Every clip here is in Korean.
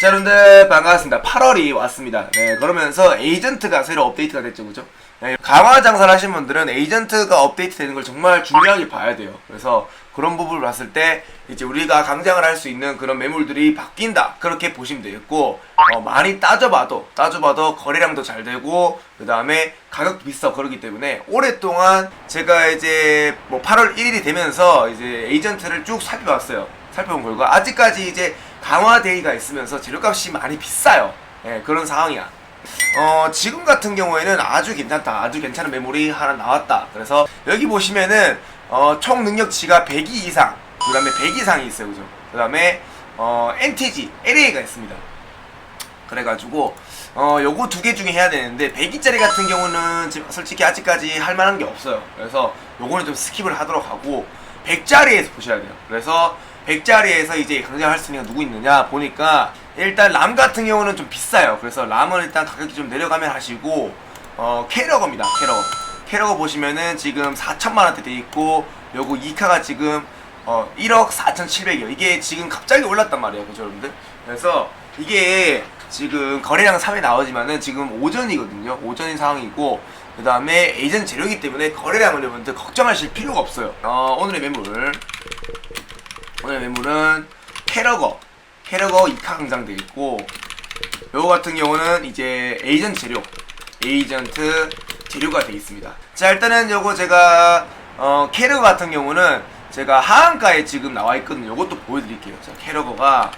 자, 여러분들 반갑습니다. 8월이 왔습니다. 네, 그러면서 에이전트가 새로 업데이트가 됐죠, 그죠? 네, 강화 장사를 하신 분들은 에이전트가 업데이트 되는 걸 정말 중요하게 봐야 돼요. 그래서 그런 부분을 봤을 때 이제 우리가 강장을 할 수 있는 그런 매물들이 바뀐다 그렇게 보시면 되겠고 어, 많이 따져봐도 따져봐도 거래량도 잘 되고 그 다음에 가격도 비싸고 그러기 때문에 오랫동안 제가 이제 뭐 8월 1일이 되면서 이제 에이전트를 쭉 살펴봤어요. 살펴본 결과 아직까지 이제 강화 데이가 있으면서 재료값이 많이 비싸요. 예, 그런 상황이야. 어, 지금 같은 경우에는 아주 괜찮다. 아주 괜찮은 메모리 하나 나왔다. 그래서 여기 보시면은 어, 총 능력치가 102 이상, 그 다음에 100 이상이 있어요. 그죠? 그 다음에 어, NTG, LA가 있습니다. 그래가지고 어 요거 두 개 중에 해야 되는데 100기짜리 같은 경우는 지금 솔직히 아직까지 할 만한 게 없어요 그래서 요거는 좀 스킵을 하도록 하고 100짜리에서 보셔야 돼요 그래서 100짜리에서 이제 강장할 수 있는 게 누구 있느냐 보니까 일단 람 같은 경우는 좀 비싸요 그래서 람은 일단 가격이 좀 내려가면 하시고 어 캐러거입니다 캐러거 캐러거 보시면은 지금 4천만 원대 돼 있고 요거 2카가 지금 어 1억 4,700이요. 이게 지금 갑자기 올랐단 말이에요, 그죠, 여러분들? 그래서 이게 지금 거래량 3에 나오지만은 지금 오전이거든요. 오전인 상황이고 그 다음에 에이전 재료이기 때문에 거래량을 여러분들 걱정하실 필요가 없어요. 어, 오늘의 매물. 오늘의 매물은 캐러거. 캐러거 2카 강장돼 있고 요거 같은 경우는 이제 에이전트 재료 에이전트 재료가 돼 있습니다. 자 일단은 요거 제가 어 캐러거 같은 경우는 제가 하한가에 지금 나와 있거든요. 요것도 보여드릴게요. 자 캐러거가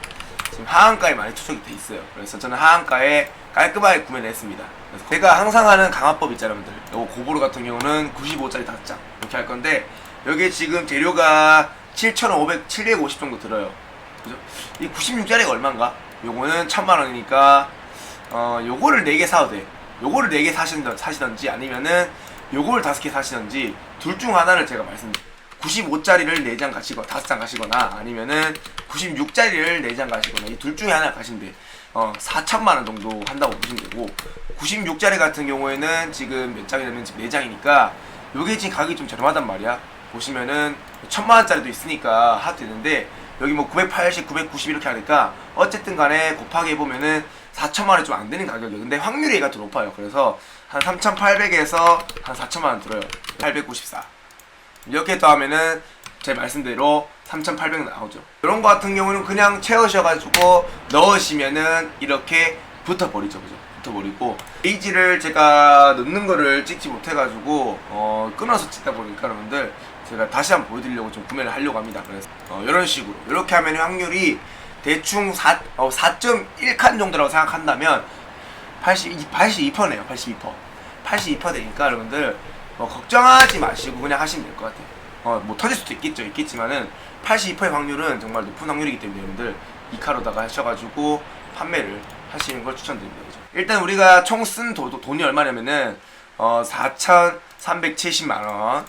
지금 하한가에 많이 투척이 돼 있어요 그래서 저는 하한가에 깔끔하게 구매를 했습니다 그래서 제가 항상 하는 강화법 있잖아요 여러분들 요거 고보로 같은 경우는 95짜리 5장 이렇게 할 건데 여기 지금 재료가 7,500, 750 정도 들어요 그죠? 이 96짜리가 얼마인가? 요거는 천만 원이니까 어 요거를 4개 사도 돼. 요거를 4개 사시던, 사시던지 아니면은 요거를 5개 사시던지 둘 중 하나를 제가 말씀드릴게요. 95짜리를 4장 가시거나 5장 가시거나 아니면은 96짜리를 4장 가시거나 이 둘 중에 하나 가시면 돼. 어 4천만 원 정도 한다고 보시면 되고 96짜리 같은 경우에는 지금 몇 장이냐면 지금 4장이니까 요게 지금 가격이 좀 저렴하단 말이야. 보시면은 천만 원짜리도 있으니까 하도 되는데 여기 뭐 980, 990 이렇게 하니까 어쨌든 간에 곱하기 해보면은 4천만 원이 좀 안 되는 가격이에요. 근데 확률이 얘가 더 높아요. 그래서 한 3,800에서 한 4천만 원 들어요. 894. 이렇게 더하면은 제 말씀대로 3,800 나오죠. 이런 거 같은 경우는 그냥 채우셔가지고 넣으시면은 이렇게 붙어버리죠. 그죠? 붙어버리고 페이지를 제가 넣는 거를 찍지 못해가지고 어, 끊어서 찍다 보니까 여러분들 제가 다시 한번 보여드리려고 좀 구매를 하려고 합니다. 그래서 어, 이런 식으로 이렇게 하면 확률이 대충 4, 어, 4.1칸 정도라고 생각한다면 82, 82%네요. 82%. 82% 되니까 여러분들 어, 걱정하지 마시고 그냥 하시면 될 것 같아요. 어, 뭐 터질 수도 있겠죠. 있겠지만은 82%의 확률은 정말 높은 확률이기 때문에 여러분들 이카로다가 하셔가지고 판매를 하시는 걸 추천드립니다. 그죠? 일단 우리가 총 쓴 돈이 얼마냐면은 어, 4,370만 원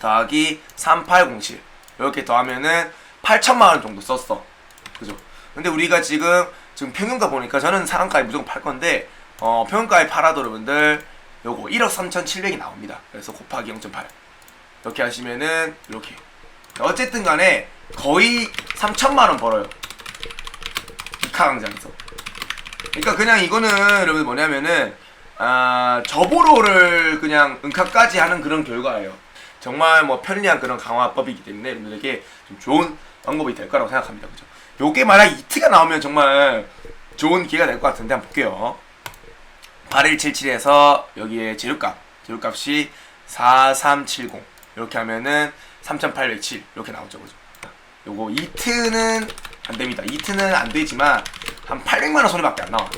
더하기 3807 이렇게 더하면은 8천만 원 정도 썼어. 그죠? 근데 우리가 지금 지금 평균가 보니까 저는 상한가에 무조건 팔 건데 어 평균가에 팔아도 여러분들 요거 1억 3,700이 나옵니다. 그래서 곱하기 0.8 이렇게 하시면은 이렇게 어쨌든 간에 거의 3천만 원 벌어요. 이카 강장에서. 그러니까 그냥 이거는 여러분 뭐냐면은 아 저보로를 그냥 은카까지 하는 그런 결과예요. 정말 뭐 편리한 그런 강화법이기 때문에 여러분들에게 좀 좋은 방법이 될 거라고 생각합니다. 그죠? 요게 만약 이트가 나오면 정말 좋은 기회가 될 것 같은데 한번 볼게요. 8177에서 여기에 재료값, 재료값이 4370 이렇게 하면은 3807 이렇게 나오죠. 그죠? 요거 이트는 안 됩니다. 이트는 안 되지만 한 800만 원 손해밖에 안 나와.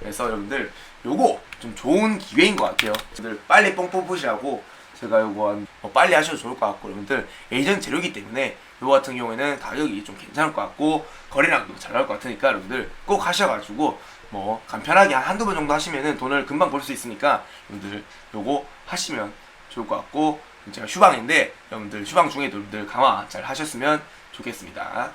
그래서 여러분들 요거 좀 좋은 기회인 것 같아요. 여러분들 빨리 뽕 뽑으시라고 제가 요거 한, 뭐 빨리 하셔도 좋을 것 같고 여러분들 에이전 재료이기 때문에 요거 같은 경우에는 가격이 좀 괜찮을 것 같고 거래량도 잘 나올 것 같으니까 여러분들 꼭 하셔가지고 뭐 간편하게 한 한두 번 정도 하시면은 돈을 금방 벌 수 있으니까 여러분들 요거 하시면 좋을 것 같고 제가 휴방인데 여러분들 휴방 중에도 여러분들 강화 잘 하셨으면 좋겠습니다.